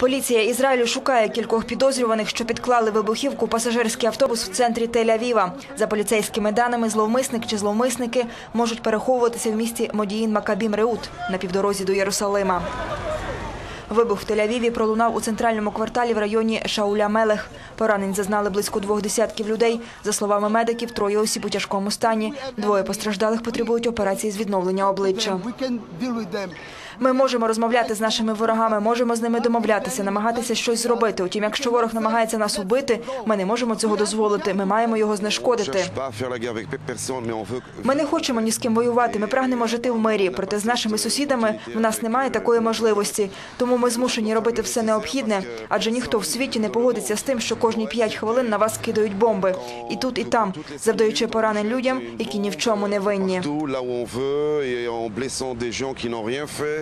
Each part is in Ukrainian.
Поліція Ізраїлю шукає кількох підозрюваних, що підклали вибухівку пасажирський автобус в центрі Тель-Авіва. За поліцейськими даними, зловмисник чи зловмисники можуть переховуватися в місті Модіїн Макабім Реут на півдорозі до Єрусалима. Вибух в Тель-Авіві пролунав у центральному кварталі в районі Шауля Мелех. Поранень зазнали близько двох десятків людей. За словами медиків, троє осіб у тяжкому стані. Двоє постраждалих потребують операції з відновлення обличчя. Ми можемо розмовляти з нашими ворогами, можемо з ними домовлятися, намагатися щось зробити. Утім, якщо ворог намагається нас убити, ми не можемо цього дозволити. Ми маємо його знешкодити. Ми не хочемо ні з ким воювати. Ми прагнемо жити в мирі. Проте з нашими сусідами в нас немає такої можливості. Тому ми змушені робити все необхідне, адже ніхто в світі не погодиться з тим, що кожні п'ять хвилин на вас кидають бомби. І тут, і там, завдаючи поранень людям, які ні в чому не винні.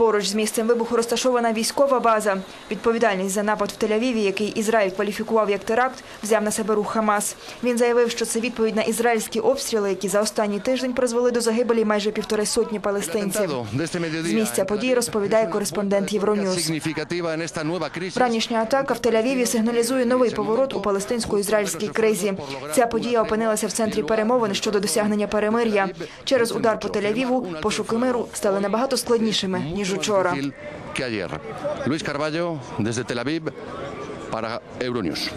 Поруч з місцем вибуху розташована військова база. Відповідальність за напад в Тель-Авіві, який Ізраїль кваліфікував як теракт, взяв на себе рух Хамас. Він заявив, що це відповідь на ізраїльські обстріли, які за останній тиждень призвели до загибелі майже півтори сотні палестинців. З місця подій розповідає кореспондент Євроньюз. Ранішня атака в Тель-Авіві сигналізує новий поворот у палестинсько-ізраїльській кризі. Ця подія опинилася в центрі перемовин щодо досягнення перемир'я. Через удар по Тель-Авіву пошуки миру стали набагато складнішими ніж 8 horas. Que ayer. Luis Carballo, desde Tel Aviv, para Euronews.